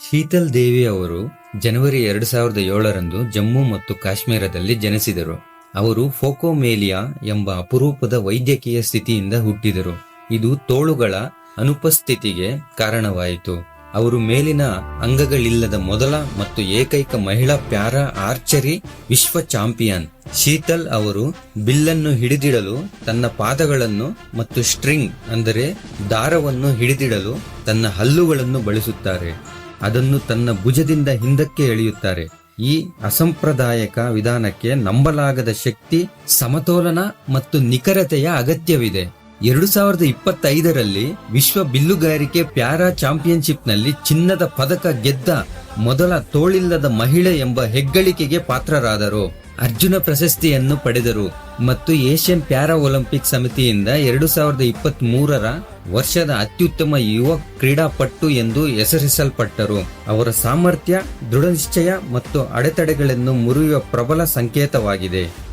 ಶೀತಲ್ ದೇವಿ ಅವರು ಜನವರಿ ಎರಡು ಸಾವಿರದ ಏಳರಂದು ಜಮ್ಮು ಮತ್ತು ಕಾಶ್ಮೀರದಲ್ಲಿ ಜನಿಸಿದರು. ಅವರು ಫೋಕೋಮೇಲಿಯಾ ಎಂಬ ಅಪರೂಪದ ವೈದ್ಯಕೀಯ ಸ್ಥಿತಿಯಿಂದ ಹುಟ್ಟಿದರು. ಇದು ತೋಳುಗಳ ಅನುಪಸ್ಥಿತಿಗೆ ಕಾರಣವಾಯಿತು. ಅವರು ಮೇಲಿನ ಅಂಗಗಳಿಲ್ಲದ ಮೊದಲ ಮತ್ತು ಏಕೈಕ ಮಹಿಳಾ ಪ್ಯಾರಾ ಆರ್ಚರಿ ವಿಶ್ವ ಚಾಂಪಿಯನ್. ಶೀತಲ್ ಅವರು ಬಿಲ್ಲನ್ನು ಹಿಡಿದಿಡಲು ತನ್ನ ಪಾದಗಳನ್ನು ಮತ್ತು ಸ್ಟ್ರಿಂಗ್ ಅಂದರೆ ದಾರವನ್ನು ಹಿಡಿದಿಡಲು ತನ್ನ ಹಲ್ಲುಗಳನ್ನು ಬಳಸುತ್ತಾರೆ. ಅದನ್ನು ತನ್ನ ಭುಜದಿಂದ ಹಿಂದಕ್ಕೆ ಎಳೆಯುತ್ತಾರೆ. ಈ ಅಸಂಪ್ರದಾಯಕ ವಿಧಾನಕ್ಕೆ ನಂಬಲಾಗದ ಶಕ್ತಿ, ಸಮತೋಲನ ಮತ್ತು ನಿಖರತೆಯ ಅಗತ್ಯವಿದೆ. ಎರಡು ಸಾವಿರದ ಇಪ್ಪತ್ತೈದರಲ್ಲಿ ವಿಶ್ವ ಬಿಲ್ಲುಗಾರಿಕೆ ಪ್ಯಾರಾ ಚಾಂಪಿಯನ್ಶಿಪ್ನಲ್ಲಿ ಚಿನ್ನದ ಪದಕ ಗೆದ್ದ ಮೊದಲ ತೋಳಿಲ್ಲದ ಮಹಿಳೆ ಎಂಬ ಹೆಗ್ಗಳಿಕೆಗೆ ಪಾತ್ರರಾದರು. ಅರ್ಜುನ ಪ್ರಶಸ್ತಿಯನ್ನು ಪಡೆದರು ಮತ್ತು ಏಷ್ಯನ್ ಪ್ಯಾರಾ ಒಲಿಂಪಿಕ್ ಸಮಿತಿಯಿಂದ ಎರಡು ಸಾವಿರದ ಇಪ್ಪತ್ತ್ ಮೂರರ ವರ್ಷದ ಅತ್ಯುತ್ತಮ ಯುವ ಕ್ರೀಡಾಪಟು ಎಂದು ಹೆಸರಿಸಲ್ಪಟ್ಟರು. ಅವರ ಸಾಮರ್ಥ್ಯ, ದೃಢನಿಶ್ಚಯ ಮತ್ತು ಅಡೆತಡೆಗಳನ್ನು ಮುರಿಯುವ ಪ್ರಬಲ ಸಂಕೇತವಾಗಿದೆ.